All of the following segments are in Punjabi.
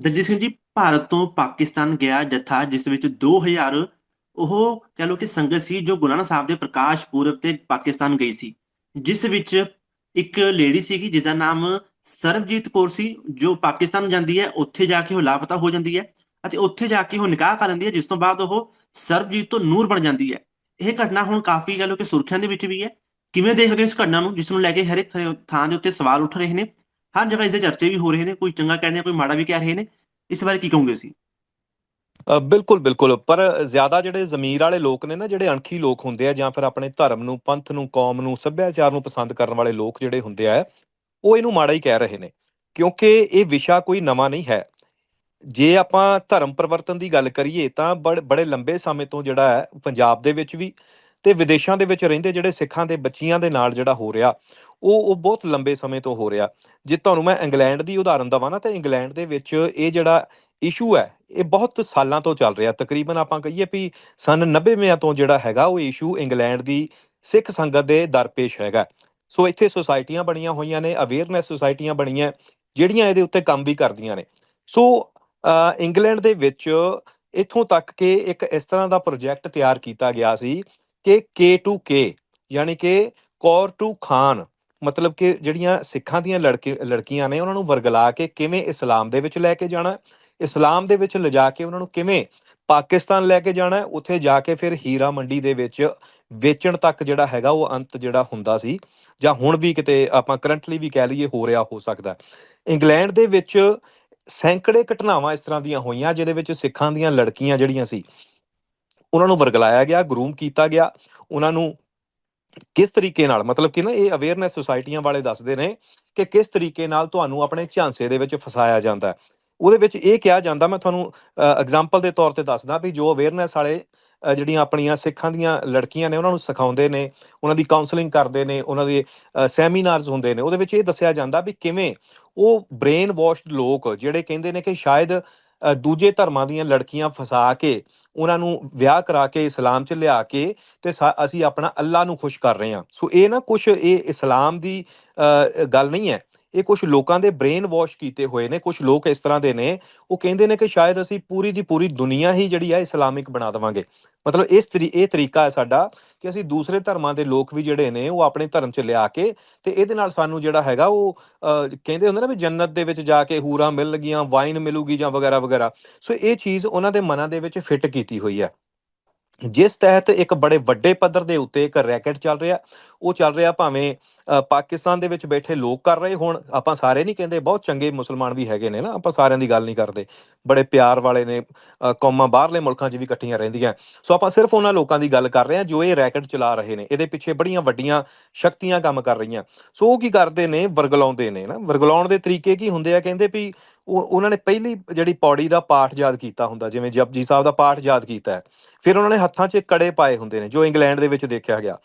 ਦਲਜੀਤ ਸਿੰਘ ਜੀ, ਭਾਰਤ ਤੋਂ ਪਾਕਿਸਤਾਨ ਗਿਆ ਜਥਾ, ਜਿਸ ਵਿੱਚ 2000 ਉਹ ਕਹ ਲੋ ਕਿ ਸੰਗਤ ਸੀ, ਜੋ ਗੁਰੂ ਨਾਨਕ ਸਾਹਿਬ ਦੇ ਪ੍ਰਕਾਸ਼ ਪੁਰਬ ਤੇ ਪਾਕਿਸਤਾਨ ਗਈ ਸੀ। ਜਿਸ ਵਿੱਚ ਇੱਕ ਲੇਡੀ ਸੀਗੀ ਜਿਸ ਦਾ ਨਾਮ ਸਰਬਜੀਤ ਕੌਰ ਸੀ, ਜੋ ਪਾਕਿਸਤਾਨ ਜਾਂਦੀ ਹੈ, ਉੱਥੇ ਜਾ ਕੇ ਉਹ ਲਾਪਤਾ ਹੋ ਜਾਂਦੀ ਹੈ ਅਤੇ ਉੱਥੇ ਜਾ ਕੇ ਉਹ ਨਿਕਾਹ ਕਰ ਲੈਂਦੀ ਹੈ, ਜਿਸ ਤੋਂ ਬਾਅਦ ਉਹ ਸਰਬਜੀਤ ਤੋਂ ਨੂਰ ਬਣ ਜਾਂਦੀ ਹੈ। ਇਹ ਘਟਨਾ ਹੁਣ ਕਾਫੀ ਕਹ ਲੋ ਕਿ ਸੁਰਖੀਆਂ ਦੇ ਵਿੱਚ ਵੀ ਹੈ। ਕਿਵੇਂ ਦੇਖਦੇ ਹੋ ਇਸ ਘਟਨਾ ਨੂੰ, ਜਿਸ ਨੂੰ ਲੈ ਕੇ ਹਰ ਇੱਕ ਥਾਂ ਦੇ ਉੱਤੇ ਸਵਾਲ ਉੱਠ ਰਹੇ ਨੇ? ਹਰ ਜਗ੍ਹਾ ਇਸ ਦੇ ਚਰਚੇ ਵੀ ਹੋ ਰਹੇ ਨੇ ਕੋਈ ਚੰਗਾ ਕਹਿ ਰਿਹਾ ਕੋਈ ਮਾੜਾ ਵੀ ਕਹਿ ਰਹੇ ਨੇ, ਇਸ ਬਾਰੇ ਕੀ ਕਹੋਗੇ ਤੁਸੀਂ? ਬਿਲਕੁਲ ਬਿਲਕੁਲ, ਪਰ ਜ਼ਿਆਦਾ ਜਿਹੜੇ ਜ਼ਮੀਰ ਵਾਲੇ ਲੋਕ ਨੇ ਨਾ, ਜਿਹੜੇ ਅਣਖੀ ਲੋਕ ਹੁੰਦੇ ਆ, ਜਾਂ ਫਿਰ ਆਪਣੇ ਧਰਮ ਨੂੰ, ਪੰਥ ਨੂੰ, ਕੌਮ ਨੂੰ, ਸੱਭਿਆਚਾਰ ਨੂੰ ਪਸੰਦ ਕਰਨ ਵਾਲੇ ਲੋਕ ਜਿਹੜੇ ਹੁੰਦੇ ਆ, ਉਹ ਇਹਨੂੰ ਮਾੜਾ ਹੀ ਕਹਿ ਰਹੇ ਨੇ, ਕਿਉਂਕਿ ਇਹ ਵਿਸ਼ਾ ਕੋਈ ਨਵਾਂ ਨਹੀਂ ਹੈ। ਜੇ ਆਪਾਂ ਧਰਮ ਪਰਿਵਰਤਨ ਦੀ ਗੱਲ ਕਰੀਏ, ਤਾਂ ਬੜ- ਬੜੇ ਲੰਬੇ ਸਮੇਂ ਤੋਂ ਜਿਹੜਾ ਹੈ, ਪੰਜਾਬ ਦੇ ਵਿੱਚ ਵੀ ਤੇ ਵਿਦੇਸ਼ਾਂ ਦੇ ਵਿੱਚ ਰਹਿੰਦੇ ਜਿਹੜੇ ਸਿੱਖਾਂ ਦੇ ਬੱਚੀਆਂ ਦੇ ਨਾਲ ਜਿਹੜਾ ਹੋ ਰਿਹਾ ਉਹ ਉਹ ਬਹੁਤ ਲੰਬੇ ਸਮੇਂ ਤੋਂ ਹੋ ਰਿਹਾ। ਜੇ ਤੁਹਾਨੂੰ ਮੈਂ ਇੰਗਲੈਂਡ ਦੀ ਉਦਾਹਰਨ ਦਵਾਂ ਨਾ, ਤਾਂ ਇੰਗਲੈਂਡ ਦੇ ਵਿੱਚ ਇਹ ਜਿਹੜਾ ਇਸ਼ੂ ਹੈ, ਇਹ ਬਹੁਤ ਸਾਲਾਂ ਤੋਂ ਚੱਲ ਰਿਹਾ। ਤਕਰੀਬਨ ਆਪਾਂ ਕਹੀਏ ਵੀ ਸਨ 90ਵਿਆਂ ਤੋਂ ਜਿਹੜਾ ਹੈਗਾ, ਉਹ ਇਸ਼ੂ ਇੰਗਲੈਂਡ ਦੀ ਸਿੱਖ ਸੰਗਤ ਦੇ ਦਰਪੇਸ਼ ਹੈਗਾ। ਸੋ ਇੱਥੇ ਸੁਸਾਇਟੀਆਂ ਬਣੀਆਂ ਹੋਈਆਂ ਨੇ ਅਵੇਅਰਨੈਸ ਸੁਸਾਇਟੀਆਂ ਬਣੀਆਂ, ਜਿਹੜੀਆਂ ਇਹਦੇ ਉੱਤੇ ਕੰਮ ਵੀ ਕਰਦੀਆਂ ਨੇ। ਸੋ ਇੰਗਲੈਂਡ ਦੇ ਵਿੱਚ ਇਥੋਂ ਤੱਕ ਕਿ ਇੱਕ ਇਸ ਤਰ੍ਹਾਂ ਦਾ ਪ੍ਰੋਜੈਕਟ ਤਿਆਰ ਕੀਤਾ ਗਿਆ ਸੀ ਕਿ K2K ਯਾਨੀ ਕਿ ਕੌਰ ਟੂ ਖਾਨ ਮਤਲਬ ਕਿ ਜਿਹੜੀਆਂ ਸਿੱਖਾਂ ਦੀਆਂ ਲੜਕੇ, ਲੜਕੀਆਂ ਨੇ ਉਹਨਾਂ ਨੂੰ ਵਰਗਲਾ ਕੇ ਕਿਵੇਂ ਇਸਲਾਮ ਦੇ ਵਿੱਚ ਲੈ ਕੇ ਜਾਣਾ ਇਸਲਾਮ ਦੇ ਵਿੱਚ ਲਿਜਾ ਕੇ ਉਹਨਾਂ ਨੂੰ ਕਿਵੇਂ ਪਾਕਿਸਤਾਨ ਲੈ ਕੇ ਜਾਣਾ ਉੱਥੇ ਜਾ ਕੇ ਫਿਰ ਹੀਰਾ ਮੰਡੀ ਦੇ ਵਿੱਚ ਵੇਚਣ ਤੱਕ ਜਿਹੜਾ ਹੈਗਾ ਉਹ ਅੰਤ ਜਿਹੜਾ ਹੁੰਦਾ ਸੀ, ਜਾਂ ਹੁਣ ਵੀ ਕਿਤੇ ਆਪਾਂ ਕਰੰਟਲੀ ਵੀ ਕਹਿ ਲਈਏ ਹੋ ਰਿਹਾ, ਹੋ ਸਕਦਾ ਇੰਗਲੈਂਡ ਦੇ ਵਿੱਚ ਸੈਂਕੜੇ ਘਟਨਾਵਾਂ ਇਸ ਤਰ੍ਹਾਂ ਦੀਆਂ ਹੋਈਆਂ, ਜਿਹਦੇ ਵਿੱਚ ਸਿੱਖਾਂ ਦੀਆਂ ਲੜਕੀਆਂ ਜਿਹੜੀਆਂ ਸੀ, ਉਹਨਾਂ ਨੂੰ ਵਰਗਲਾਇਆ ਗਿਆ, ਗਰੂਮ ਕੀਤਾ ਗਿਆ, ਉਹਨਾਂ ਨੂੰ ਕਿਸ ਤਰੀਕੇ ਨਾਲ? ਮਤਲਬ ਕਿ ਨਾ ਇਹ ਅਵੇਅਰਨੈਸ ਸੁਸਾਇਟੀਆਂ ਵਾਲੇ ਦੱਸਦੇ ਨੇ ਕਿ ਕਿਸ ਤਰੀਕੇ ਨਾਲ ਤੁਹਾਨੂੰ ਆਪਣੇ ਝਾਂਸੇ ਦੇ ਵਿੱਚ ਫਸਾਇਆ ਜਾਂਦਾ ਹੈ। ਉਹਦੇ ਵਿੱਚ ਇਹ ਕਿਹਾ ਜਾਂਦਾ, ਮੈਂ ਤੁਹਾਨੂੰ ਐਗਜ਼ਾਮਪਲ ਦੇ ਤੌਰ ਤੇ ਦੱਸਦਾ ਵੀ ਜੋ ਅਵੇਅਰਨੈਸ ਵਾਲੇ ਜਿਹੜੀਆਂ ਆਪਣੀਆਂ ਸਿੱਖਾਂ ਦੀਆਂ ਲੜਕੀਆਂ ਨੇ, ਉਹਨਾਂ ਨੂੰ ਸਿਖਾਉਂਦੇ ਨੇ, ਉਹਨਾਂ ਦੀ ਕਾਉਂਸਲਿੰਗ ਕਰਦੇ ਨੇ, ਉਹਨਾਂ ਦੇ ਸੈਮੀਨਾਰਸ ਹੁੰਦੇ ਨੇ, ਉਹਦੇ ਵਿੱਚ ਇਹ ਦੱਸਿਆ ਜਾਂਦਾ ਵੀ ਕਿਵੇਂ ਉਹ ਬ੍ਰੇਨ ਵਾਸ਼ਡ ਲੋਕ, ਜਿਹੜੇ ਕਹਿੰਦੇ ਨੇ ਕਿ ਸ਼ਾਇਦ ਦੂਜੇ ਧਰਮਾਂ ਦੀਆਂ ਲੜਕੀਆਂ ਫਸਾ ਕੇ, ਉਹਨਾਂ ਨੂੰ ਵਿਆਹ ਕਰਾ ਕੇ, ਇਸਲਾਮ 'ਚ ਲਿਆ ਕੇ ਤੇ ਸਾ- ਅਸੀਂ ਆਪਣਾ ਅੱਲਾ ਨੂੰ ਖੁਸ਼ ਕਰ ਰਹੇ ਹਾਂ। ਸੋ ਇਹ ਨਾ ਕੁਝ ਇਹ ਇਸਲਾਮ ਦੀ ਗੱਲ ਨਹੀਂ ਹੈ। ਇਹ ਕੁਝ ਲੋਕਾਂ ਦੇ ਬ੍ਰੇਨ ਵਾਸ਼ ਕੀਤੇ ਹੋਏ ਨੇ ਕੁਝ ਲੋਕ ਇਸ ਤਰ੍ਹਾਂ ਦੇ ਨੇ ਉਹ ਕਹਿੰਦੇ ਨੇ ਕਿ ਸ਼ਾਇਦ ਅਸੀਂ ਪੂਰੀ ਦੀ ਪੂਰੀ ਦੁਨੀਆ ਹੀ ਜਿਹੜੀ ਹੈ ਇਸਲਾਮਿਕ ਬਣਾ ਦੇਵਾਂਗੇ। ਮਤਲਬ ਇਸ ਤਰੀ ਇਹ ਤਰੀਕਾ ਹੈ ਸਾਡਾ ਕਿ ਅਸੀਂ ਦੂਸਰੇ ਧਰਮਾਂ ਦੇ ਲੋਕ ਵੀ ਜਿਹੜੇ ਨੇ ਉਹ ਆਪਣੇ ਧਰਮ 'ਚ ਲਿਆ ਕੇ ਤੇ ਇਹਦੇ ਨਾਲ ਸਾਨੂੰ ਜਿਹੜਾ ਹੈਗਾ ਉਹ ਅ, ਕਹਿੰਦੇ ਹੁੰਦੇ ਨਾ ਵੀ ਜੰਨਤ ਦੇ ਵਿੱਚ ਜਾ ਕੇ ਹੂਰਾਂ ਮਿਲ ਗਈਆਂ ਵਾਈਨ ਮਿਲੂਗੀ ਜਾਂ ਵਗੈਰਾ ਵਗੈਰਾ। ਸੋ ਇਹ ਚੀਜ਼ ਉਹਨਾਂ ਦੇ ਮਨਾਂ ਦੇ ਵਿੱਚ ਫਿੱਟ ਕੀਤੀ ਹੋਈ ਹੈ। ਜਿਸ ਤਹਿਤ ਇੱਕ ਬੜੇ ਵੱਡੇ ਪੱਧਰ ਦੇ ਉੱਤੇ ਇੱਕ ਰੈਕਟ ਚੱਲ ਰਿਹਾ ਉਹ ਚੱਲ ਰਿਹਾ ਭਾਵੇਂ ਅ, ਪਾਕਿਸਤਾਨ ਦੇ ਵਿੱਚ ਬੈਠੇ ਲੋਕ ਕਰ ਰਹੇ ਹੋਣ ਆਪਾਂ ਸਾਰੇ ਨਹੀਂ ਕਹਿੰਦੇ ਬਹੁਤ ਚੰਗੇ ਮੁਸਲਮਾਨ ਵੀ ਹੈਗੇ ਨੇ ਨਾ ਆਪਾਂ ਸਾਰਿਆਂ ਦੀ ਗੱਲ ਨਹੀਂ ਕਰਦੇ। ਬੜੇ ਪਿਆਰ ਵਾਲੇ ਨੇ ਕੌਮਾਂ ਬਾਹਰਲੇ ਮੁਲਕਾਂ 'ਚ ਵੀ ਇਕੱਠੀਆਂ ਰਹਿੰਦੀਆਂ। ਸੋ ਆਪਾਂ ਸਿਰਫ ਉਹਨਾਂ ਲੋਕਾਂ ਦੀ ਗੱਲ ਕਰ ਰਹੇ ਹਾਂ ਜੋ ਇਹ ਰੈਕਟ ਚਲਾ ਰਹੇ ਨੇ ਇਹਦੇ ਪਿੱਛੇ ਬੜੀਆਂ ਵੱਡੀਆਂ ਸ਼ਕਤੀਆਂ ਕੰਮ ਕਰ ਰਹੀਆਂ। ਸੋ ਉਹ ਕੀ ਕਰਦੇ ਨੇ ਵਰਗਲਾਉਂਦੇ ਨੇ ਨਾ ਵਰਗਲਾਉਣ ਦੇ ਤਰੀਕੇ ਕੀ ਹੁੰਦੇ ਆ ਕਹਿੰਦੇ ਵੀ ਉਹ ਉਹਨਾਂ ਨੇ ਪਹਿਲੀ ਜਿਹੜੀ ਪੌੜੀ ਦਾ ਪਾਠ ਯਾਦ ਕੀਤਾ ਹੁੰਦਾ ਜਿਵੇਂ ਜਪਜੀ ਸਾਹਿਬ ਦਾ ਪਾਠ ਯਾਦ ਕੀਤਾ ਹੈ। ਫਿਰ ਉਹਨਾਂ ਨੇ ਹੱਥਾਂ 'ਚ ਕੜੇ ਪਾਏ ਹੁੰਦੇ ਨੇ ਜੋ ਇੰਗਲੈਂਡ ਦੇ ਵਿੱਚ ਦੇਖਿਆ ਗਿਆ।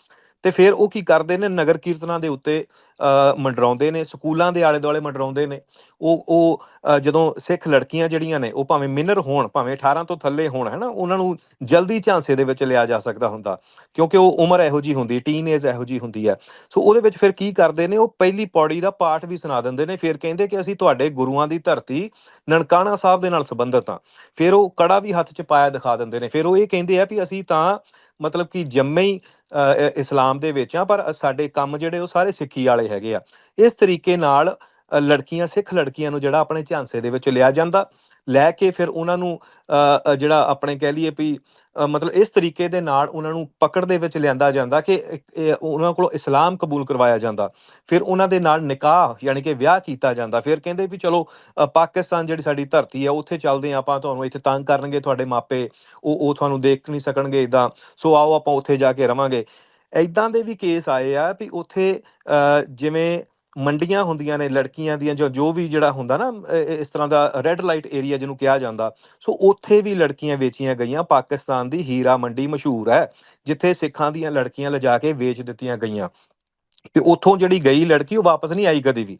ਤੇ ਫਿਰ ਉਹ ਕੀ ਕਰਦੇ ਨੇ? ਨਗਰ ਕੀਰਤਨਾਂ ਦੇ ਉੱਤੇ ਅ, ਮੰਡਰਾਉਂਦੇ ਨੇ ਸਕੂਲਾਂ ਦੇ ਆਲੇ ਦੁਆਲੇ ਮੰਡਰਾਉਂਦੇ ਨੇ। ਉਹ ਉਹ ਜਦੋਂ ਸਿੱਖ ਲੜਕੀਆਂ ਜਿਹੜੀਆਂ ਨੇ ਉਹ ਭਾਵੇਂ ਮਿਨਰ ਹੋਣ ਭਾਵੇਂ 18 ਤੋਂ ਥੱਲੇ ਹੋਣ ਹੈ ਨਾ ਉਹਨਾਂ ਨੂੰ ਜਲਦੀ ਝਾਂਸੇ ਦੇ ਵਿੱਚ ਲਿਆ ਜਾ ਸਕਦਾ ਹੁੰਦਾ। ਕਿਉਂਕਿ ਉਹ ਉਮਰ ਇਹੋ ਜੀ ਹੁੰਦੀ ਟੀਨ ਏਜ ਇਹੋ ਜੀ ਹੁੰਦੀ ਹੈ। ਸੋ ਉਹਦੇ ਵਿੱਚ ਫਿਰ ਕੀ ਕਰਦੇ ਨੇ? ਉਹ ਪਹਿਲੀ ਪੌੜੀ ਦਾ ਪਾਠ ਵੀ ਸੁਣਾ ਦਿੰਦੇ ਨੇ। ਫਿਰ ਕਹਿੰਦੇ ਕਿ ਅਸੀਂ ਤੁਹਾਡੇ ਗੁਰੂਆਂ ਦੀ ਧਰਤੀ ਨਨਕਾਣਾ ਸਾਹਿਬ ਦੇ ਨਾਲ ਸੰਬੰਧਿਤ ਹਾਂ। ਫਿਰ ਉਹ ਕੜਾ ਵੀ ਹੱਥ 'ਚ ਪਾਇਆ ਦਿਖਾ ਦਿੰਦੇ ਨੇ। ਫਿਰ ਉਹ ਇਹ ਕਹਿੰਦੇ ਆ ਵੀ ਅਸੀਂ ਤਾਂ ਮਤਲਬ ਕਿ ਜੰਮੇ ਹੀ ਇਸਲਾਮ ਦੇ ਵਿੱਚ ਆ ਪਰ ਸਾਡੇ ਕੰਮ ਜਿਹੜੇ ਉਹ ਸਾਰੇ ਸਿੱਖੀ ਵਾਲੇ ਹੈਗੇ ਆ। ਇਸ ਤਰੀਕੇ ਨਾਲ ਲੜਕੀਆਂ ਸਿੱਖ ਲੜਕੀਆਂ ਨੂੰ ਜਿਹੜਾ ਆਪਣੇ ਝਾਂਸੇ ਦੇ ਵਿੱਚ ਲਿਆ ਜਾਂਦਾ। ਲੈ ਕੇ ਫਿਰ ਉਹਨਾਂ ਨੂੰ ਜਿਹੜਾ ਆਪਣੇ ਕਹਿ ਲਈਏ ਵੀ ਮਤਲਬ ਇਸ ਤਰੀਕੇ ਦੇ ਨਾਲ ਉਹਨਾਂ ਨੂੰ ਪਕੜ ਦੇ ਵਿੱਚ ਲਿਆਂਦਾ ਜਾਂਦਾ ਕਿ ਉਹਨਾਂ ਕੋਲੋਂ ਇਸਲਾਮ ਕਬੂਲ ਕਰਵਾਇਆ ਜਾਂਦਾ। ਫਿਰ ਉਹਨਾਂ ਦੇ ਨਾਲ ਨਿਕਾਹ ਯਾਨੀ ਕਿ ਵਿਆਹ ਕੀਤਾ ਜਾਂਦਾ। ਫਿਰ ਕਹਿੰਦੇ ਵੀ ਚਲੋ ਪਾਕਿਸਤਾਨ ਜਿਹੜੀ ਸਾਡੀ ਧਰਤੀ ਹੈ ਉੱਥੇ ਚੱਲਦੇ ਹਾਂ ਆਪਾਂ, ਤੁਹਾਨੂੰ ਇੱਥੇ ਤੰਗ ਕਰਨਗੇ ਤੁਹਾਡੇ ਮਾਪੇ, ਉਹ ਉਹ ਤੁਹਾਨੂੰ ਦੇਖ ਨਹੀਂ ਸਕਣਗੇ ਇਦਾਂ, ਸੋ ਆਓ ਆਪਾਂ ਉੱਥੇ ਜਾ ਕੇ ਰਵਾਂਗੇ। ਐਦਾਂ ਦੇ ਵੀ ਕੇਸ ਆਏ ਆ ਵੀ ਉੱਥੇ ਜਿਵੇਂ ਮੰਡੀਆਂ ਹੁੰਦੀਆਂ ਨੇ, ਲੜਕੀਆਂ ਦੀਆਂ, ਜੋ ਜੋ ਵੀ ਜਿਹੜਾ ਹੁੰਦਾ ਨਾ ਇਸ ਤਰ੍ਹਾਂ ਦਾ ਰੈੱਡ ਲਾਈਟ ਏਰੀਆ ਜਿਹਨੂੰ ਕਿਹਾ ਜਾਂਦਾ। ਸੋ ਉੱਥੇ ਵੀ ਲੜਕੀਆਂ ਵੇਚੀਆਂ ਗਈਆਂ, ਪਾਕਿਸਤਾਨ ਦੀ ਹੀਰਾ ਮੰਡੀ ਮਸ਼ਹੂਰ ਹੈ, ਜਿੱਥੇ ਸਿੱਖਾਂ ਦੀਆਂ ਲੜਕੀਆਂ ਲਿਜਾ ਕੇ ਵੇਚ ਦਿੱਤੀਆਂ ਗਈਆਂ। ਤੇ ਉੱਥੋਂ ਜਿਹੜੀ ਗਈ ਲੜਕੀ, ਉਹ ਵਾਪਸ ਨਹੀਂ ਆਈ ਕਦੇ ਵੀ।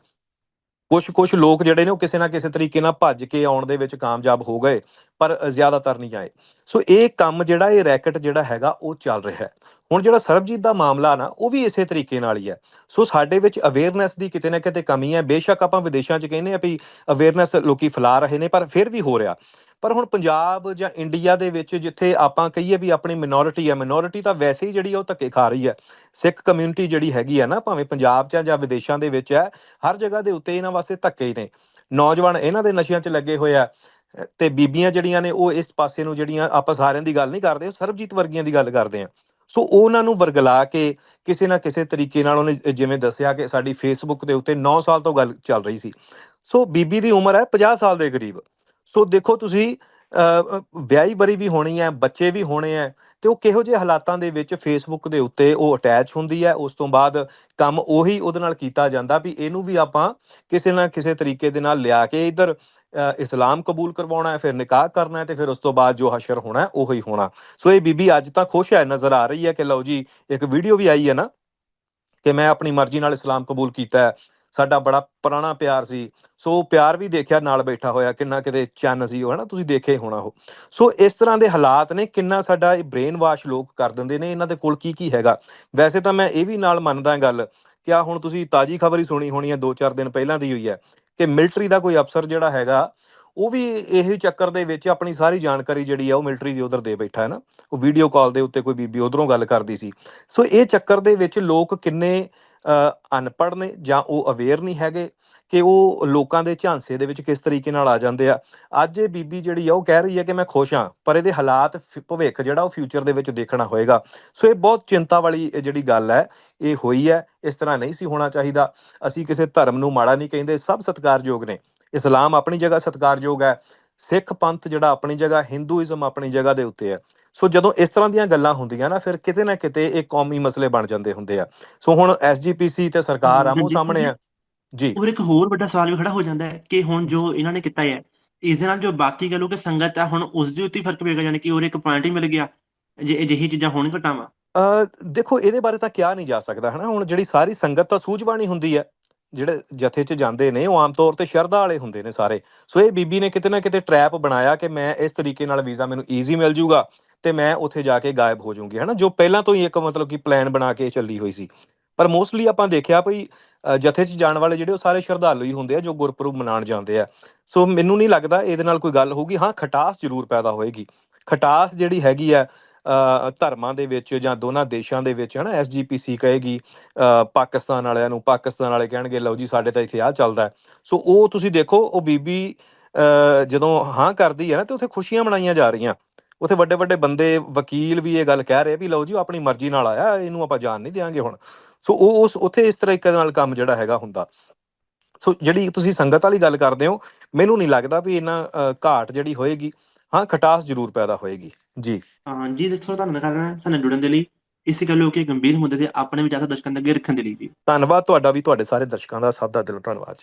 ਕੁਝ ਕੁਝ ਲੋਕ ਜਿਹੜੇ ਨੇ ਉਹ ਕਿਸੇ ਨਾ ਕਿਸੇ ਤਰੀਕੇ ਨਾਲ ਭੱਜ ਕੇ ਆਉਣ ਦੇ ਵਿੱਚ ਕਾਮਯਾਬ ਹੋ ਗਏ, ਪਰ ਜ਼ਿਆਦਾਤਰ ਨਹੀਂ ਆਏ। ਸੋ ਇਹ ਕੰਮ ਜਿਹੜਾ, ਇਹ ਰੈਕਟ ਜਿਹੜਾ ਹੈਗਾ, ਉਹ ਚੱਲ ਰਿਹਾ ਹੈ। ਹੁਣ ਜਿਹੜਾ ਸਰਬਜੀਤ ਦਾ ਮਾਮਲਾ ਨਾ, ਉਹ ਵੀ ਇਸੇ ਤਰੀਕੇ ਨਾਲ ਹੀ ਹੈ। ਸੋ ਸਾਡੇ ਵਿੱਚ ਅਵੇਅਰਨੈਸ ਦੀ ਕਿਤੇ ਨਾ ਕਿਤੇ ਕਮੀ ਹੈ। ਬੇਸ਼ੱਕ ਆਪਾਂ ਵਿਦੇਸ਼ਾਂ 'ਚ ਕਹਿੰਦੇ ਆ ਵੀ ਅਵੇਅਰਨੈਸ ਲੋਕੀ ਫੈਲਾ ਰਹੇ ਨੇ, ਪਰ ਫਿਰ ਵੀ ਹੋ ਰਿਹਾ। ਪਰ ਹੁਣ ਪੰਜਾਬ ਜਾਂ ਇੰਡੀਆ ਦੇ ਵਿੱਚ ਜਿੱਥੇ ਆਪਾਂ ਕਹੀਏ ਵੀ ਆਪਣੀ ਮਿਨੋਰਿਟੀ ਹੈ ਮਿਨੋਰਿਟੀ ਤਾਂ ਵੈਸੇ ਹੀ ਜਿਹੜੀ ਆ ਉਹ ਧੱਕੇ ਖਾ ਰਹੀ ਹੈ। ਸਿੱਖ ਕਮਿਊਨਿਟੀ ਜਿਹੜੀ ਹੈਗੀ ਹੈ ਨਾ, ਭਾਵੇਂ ਪੰਜਾਬ 'ਚ ਜਾਂ ਵਿਦੇਸ਼ਾਂ ਦੇ ਵਿੱਚ ਹੈ ਹਰ ਜਗ੍ਹਾ ਦੇ ਉੱਤੇ ਇਹਨਾਂ ਵਾਸਤੇ ਧੱਕੇ ਹੀ ਨੇ। ਨੌਜਵਾਨ ਇਹਨਾਂ ਦੇ ਨਸ਼ਿਆਂ 'ਚ ਲੱਗੇ ਹੋਏ ਆ ਅਹ ਤੇ ਬੀਬੀਆਂ ਜਿਹੜੀਆਂ ਨੇ ਉਹ ਇਸ ਪਾਸੇ ਨੂੰ ਜਿਹੜੀਆਂ ਆਪਾਂ ਸਾਰਿਆਂ ਦੀ ਗੱਲ ਨਹੀਂ ਕਰਦੇ ਸਰਬਜੀਤ ਵਰਗੀਆਂ ਦੀ ਗੱਲ ਕਰਦੇ ਆ। ਸੋ ਉਹਨਾਂ ਨੂੰ ਵਰਗਲਾ ਕੇ ਕਿਸੇ ਨਾ ਕਿਸੇ ਤਰੀਕੇ ਨਾਲ ਉਹਨੇ ਜਿਵੇਂ ਦੱਸਿਆ ਕਿ ਸਾਡੀ ਫੇਸਬੁੱਕ ਦੇ ਉੱਤੇ 9 ਸਾਲ ਤੋਂ ਗੱਲ ਚੱਲ ਰਹੀ ਸੀ। ਸੋ ਬੀਬੀ ਦੀ ਉਮਰ ਹੈ 50 ਸਾਲ ਦੇ ਕਰੀਬ। ਸੋ ਦੇਖੋ ਤੁਸੀਂ ਅਹ, ਵਿਆਹੀ ਬਰੀ ਵੀ ਹੋਣੀ ਹੈ ਬੱਚੇ ਵੀ ਹੋਣੇ ਹੈ ਤੇ ਉਹ ਕਿਹੋ ਜਿਹੇ ਹਾਲਾਤਾਂ ਦੇ ਵਿੱਚ ਫੇਸਬੁੱਕ ਦੇ ਉੱਤੇ ਉਹ ਅਟੈਚ ਹੁੰਦੀ ਹੈ ਉਸ ਤੋਂ ਬਾਅਦ ਕੰਮ ਉਹੀ ਉਹਦੇ ਨਾਲ ਕੀਤਾ ਜਾਂਦਾ ਵੀ ਇਹਨੂੰ ਵੀ ਆਪਾਂ ਕਿਸੇ ਨਾ ਕਿਸੇ ਤਰੀਕੇ ਦੇ ਨਾਲ ਲਿਆ ਕੇ ਇਧਰ ਇਸਲਾਮ ਕਬੂਲ ਕਰਵਾਉਣਾ ਹੈ ਫਿਰ ਨਿਕਾਹ ਕਰਨਾ ਹੈ ਤੇ ਫਿਰ ਉਸ ਤੋਂ ਬਾਅਦ ਜੋ ਹਸ਼ਰ ਹੋਣਾ ਉਹੀ ਹੋਣਾ। ਸੋ ਇਹ ਬੀਬੀ ਅੱਜ ਤਾਂ ਖੁਸ਼ ਹੈ ਨਜ਼ਰ ਆ ਰਹੀ ਹੈ ਕਿ ਲਓ ਜੀ ਇੱਕ ਵੀਡੀਓ ਵੀ ਆਈ ਹੈ ਨਾ ਕਿ ਮੈਂ ਆਪਣੀ ਮਰਜ਼ੀ ਨਾਲ ਇਸਲਾਮ ਕਬੂਲ ਕੀਤਾ ਹੈ। ਸਾਡਾ ਬੜਾ ਪੁਰਾਣਾ ਪਿਆਰ ਸੀ। ਸੋ ਪਿਆਰ ਵੀ ਦੇਖਿਆ, ਨਾਲ ਬੈਠਾ ਹੋਇਆ, ਕਿੰਨਾ ਕਿਤੇ ਚੰਨ ਸੀ ਉਹ, ਹਨਾ? ਤੁਸੀਂ ਦੇਖੇ ਹੋਣਾ ਉਹ। ਸੋ ਇਸ ਤਰ੍ਹਾਂ ਦੇ ਹਾਲਾਤ ਨੇ, ਕਿੰਨਾ ਸਾਡਾ ਇਹ ਬ੍ਰੇਨ ਵਾਸ਼ ਲੋਕ ਕਰ ਦਿੰਦੇ ਨੇ, ਇਹਨਾਂ ਦੇ ਕੋਲ ਕੀ ਕੀ ਹੈਗਾ। ਵੈਸੇ ਤਾਂ ਮੈਂ ਇਹ ਵੀ ਨਾਲ ਮੰਨਦਾ ਗੱਲ ਕਿ ਆ ਹੁਣ ਤੁਸੀਂ ਤਾਜੀ ਖਬਰ ਹੀ ਸੁਣੀ ਹੋਣੀ ਹੈ 2-4 ਦਿਨ ਪਹਿਲਾਂ ਦੀ ਹੋਈ ਹੈ ਕਿ ਮਿਲਟਰੀ ਦਾ ਕੋਈ ਅਫਸਰ ਜਿਹੜਾ ਹੈਗਾ, ਉਹ ਵੀ ਇਹੀ ਚੱਕਰ ਦੇ ਵਿੱਚ ਆਪਣੀ ਸਾਰੀ ਜਾਣਕਾਰੀ ਜਿਹੜੀ ਆ ਉਹ ਮਿਲਟਰੀ ਦੀ ਉਧਰ ਦੇ ਬੈਠਾ ਹੈ ਨਾ ਉਹ ਵੀਡੀਓ ਕਾਲ ਦੇ ਉੱਤੇ ਕੋਈ ਬੀਬੀ ਉਧਰੋਂ ਗੱਲ ਕਰਦੀ ਸੀ। ਸੋ ਇਹ ਚੱਕਰ ਦੇ ਵਿੱਚ ਲੋਕ ਕਿੰਨੇ ਅਨਪੜ੍ਹ ਨੇ ਜਾਂ ਉਹ ਅਵੇਅਰ ਨਹੀਂ ਹੈਗੇ ਕਿ ਉਹ ਲੋਕਾਂ ਦੇ ਝਾਂਸੇ ਦੇ ਵਿੱਚ ਕਿਸ ਤਰੀਕੇ ਨਾਲ ਆ ਜਾਂਦੇ ਆ। ਅੱਜ ਇਹ ਬੀਬੀ ਜਿਹੜੀ ਆ ਉਹ ਕਹਿ ਰਹੀ ਹੈ ਕਿ ਮੈਂ ਖੁਸ਼ ਹਾਂ, ਪਰ ਇਹਦੇ ਹਾਲਾਤ ਫਿ- ਭਵਿੱਖ ਜਿਹੜਾ ਉਹ ਫਿਊਚਰ ਦੇ ਵਿੱਚ ਦੇਖਣਾ ਹੋਏਗਾ। ਸੋ ਇਹ ਬਹੁਤ ਚਿੰਤਾ ਵਾਲੀ ਜਿਹੜੀ ਗੱਲ ਹੈ, ਇਹ ਹੋਈ ਹੈ, ਇਸ ਤਰ੍ਹਾਂ ਨਹੀਂ ਸੀ ਹੋਣਾ ਚਾਹੀਦਾ। ਅਸੀਂ ਕਿਸੇ ਧਰਮ ਨੂੰ ਮਾੜਾ ਨਹੀਂ ਕਹਿੰਦੇ, ਸਭ ਸਤਿਕਾਰਯੋਗ ਨੇ। ਇਸਲਾਮ ਆਪਣੀ ਜਗ੍ਹਾ ਸਤਿਕਾਰਯੋਗ ਹੈ। ਸਿੱਖ ਪੰਥ ਜਿਹੜਾ ਆਪਣੀ ਜਗ੍ਹਾ ਹਿੰਦੂਇਜ਼ਮ ਆਪਣੀ ਜਗ੍ਹਾ ਦੇ ਉੱਤੇ ਹੈ। ਸੋ ਜਦੋਂ ਇਸ ਤਰ੍ਹਾਂ ਦੀਆਂ ਗੱਲਾਂ ਹੁੰਦੀਆਂ ਨਾ ਫਿਰ ਕਿਤੇ ਨਾ ਕਿਤੇ ਇਹ ਕੌਮੀ ਮਸਲੇ ਬਣ ਜਾਂਦੇ ਹੁੰਦੇ ਆ। ਸੋ ਹੁਣ ਐਸਜੀਪੀਸੀ ਤੇ ਸਰਕਾਰ ਆਮੋ ਸਾਹਮਣੇ ਆ। ਜੀ। ਔਰ ਇੱਕ ਹੋਰ ਵੱਡਾ ਸਵਾਲ ਵੀ ਖੜਾ ਹੋ ਜਾਂਦਾ ਹੈ ਕਿ ਹੁਣ ਜੋ ਇਹਨਾਂ ਨੇ ਕੀਤਾ ਹੈ ਇਸ ਦੇ ਨਾਲ ਜੋ ਬਾਕੀ ਕਹ ਲੋ ਕਿ ਸੰਗਤ ਹੈ ਹੁਣ ਉਸ ਦੇ ਉੱਤੇ ਫ਼ਰਕ ਪਏਗਾ ਯਾਨੀ ਕਿ ਹੋਰ ਇੱਕ ਪੁਆਇੰਟ ਹੀ ਮਿਲ ਗਿਆ ਜੇ ਅਜਿਹੀ ਚੀਜ਼ਾਂ ਹੋਣ ਘਟਾਵਾਂ। ਅ ਦੇਖੋ ਇਹਦੇ ਬਾਰੇ ਤਾਂ ਕਿਹਾ ਨਹੀਂ ਜਾ ਸਕਦਾ ਹਨਾ? ਹੁਣ ਜਿਹੜੀ ਸਾਰੀ ਸੰਗਤ ਤਾਂ ਸੂਝਵਾਣੀ ਹੁੰਦੀ ਹੈ ਜਿਹੜੇ ਜਥੇ 'ਚ ਜਾਂਦੇ ਨੇ, ਉਹ ਆਮ ਤੌਰ ਤੇ ਸ਼ਰਧਾ ਵਾਲੇ ਹੁੰਦੇ ਨੇ ਸਾਰੇ। ਸੋ ਇਹ ਬੀਬੀ ਨੇ ਕਿਤੇ ਨਾ ਕਿਤੇ ਟਰੈਪ ਬਣਾਇਆ ਕਿ ਮੈਂ ਇਸ ਤਰੀਕੇ ਨਾਲ ਵੀਜ਼ਾ ਮੈਨੂੰ ਈਜ਼ੀ ਮਿਲ ਜੂਗਾ ਤੇ ਮੈਂ ਉੱਥੇ ਜਾ ਕੇ ਗਾਇਬ ਹੋ ਜਾਊਂਗੀ ਹਨਾ? ਜੋ ਪਹਿਲਾਂ ਤੋਂ ਹੀ ਇੱਕ ਮਤਲਬ ਕਿ ਪਲਾਨ ਬਣਾ ਕੇ ਚੱਲੀ ਹੋਈ ਸੀ। ਪਰ ਮੋਸਟਲੀ ਆਪਾਂ ਦੇਖਿਆ ਭਈ ਜਥੇ 'ਚ ਜਾਣ ਵਾਲੇ ਜਿਹੜੇ ਉਹ ਸਾਰੇ ਸ਼ਰਧਾਲੂ ਹੀ ਹੁੰਦੇ ਆ, ਜੋ ਗੁਰਪੁਰਬ ਮਨਾਉਣ ਜਾਂਦੇ ਆ। ਸੋ ਮੈਨੂੰ ਨਹੀਂ ਲੱਗਦਾ ਇਹਦੇ ਨਾਲ ਕੋਈ ਗੱਲ ਹੋਊਗੀ। ਹਾਂ, ਖਟਾਸ ਜ਼ਰੂਰ ਪੈਦਾ ਹੋਏਗੀ। ਖਟਾਸ ਜਿਹੜੀ ਹੈਗੀ ਆ ਧਰਮਾਂ ਦੇ ਵਿੱਚ ਜਾਂ ਦੋਨਾਂ ਦੇਸ਼ਾਂ ਦੇ ਵਿੱਚ ਹਨਾ ਐਸਜੀਪੀਸੀ ਕਹੇਗੀ ਅ, ਪਾਕਿਸਤਾਨ ਵਾਲਿਆਂ ਨੂੰ ਪਾਕਿਸਤਾਨ ਵਾਲੇ ਕਹਿਣਗੇ ਲਓ ਜੀ ਸਾਡੇ ਤਾਂ ਇੱਥੇ ਆ ਚੱਲਦਾ ਸੋ ਉਹ ਤੁਸੀਂ ਦੇਖੋ ਉਹ ਬੀਬੀ ਅ, ਜਦੋਂ ਹਾਂ ਕਰਦੀ ਹੈ ਨਾ ਤੇ ਉੱਥੇ ਖੁਸ਼ੀਆਂ ਮਨਾਈਆਂ ਜਾ ਰਹੀਆਂ। ਉੱਥੇ ਵੱਡੇ ਵੱਡੇ ਬੰਦੇ ਵਕੀਲ ਵੀ ਇਹ ਗੱਲ ਕਹਿ ਰਹੇ ਵੀ ਲਓ ਜੀ ਉਹ ਆਪਣੀ ਮਰਜ਼ੀ ਨਾਲ ਆਇਆ ਇਹਨੂੰ ਆਪਾਂ ਜਾਣ ਨਹੀਂ ਦਿਆਂਗੇ ਹੁਣ। ਸੋ ਉਹ ਉਸ ਉੱਥੇ ਇਸ ਤਰੀਕੇ ਨਾਲ ਕੰਮ ਜਿਹੜਾ ਹੈਗਾ ਹੁੰਦਾ। ਸੋ ਜਿਹੜੀ ਤੁਸੀਂ ਸੰਗਤ ਵਾਲੀ ਗੱਲ ਕਰਦੇ ਹੋ ਮੈਨੂੰ ਨਹੀਂ ਲੱਗਦਾ ਵੀ ਇਹਨਾਂ ਅ, ਘਾਟ ਜਿਹੜੀ ਹੋਏਗੀ। ਹਾਂ ਖਟਾਸ ਜ਼ਰੂਰ ਪੈਦਾ ਹੋਏਗੀ। ਜੀ। ਹਾਂ ਜੀ ਦੱਸੋ ਤੁਹਾਨੂੰ ਕਰਨਾ ਸਾਨੂੰ ਜੁੜਨ ਦੇ ਲਈ ਇਸੇ ਗੱਲੋਂ ਕਿ ਗੰਭੀਰ ਮੁੱਦੇ ਤੇ ਆਪਣੇ ਵਿਚਾਰ ਦਰਸ਼ਕਾਂ ਦੇ ਅੱਗੇ ਰੱਖਣ ਦੇ ਲਈ ਜੀ ਧੰਨਵਾਦ ਤੁਹਾਡਾ ਵੀ ਤੁਹਾਡੇ ਸਾਰੇ ਦਰਸ਼ਕਾਂ ਦਾ ਸਭ ਦਾ ਦਿਲੋਂ ਧੰਨਵਾਦ ਜੀ।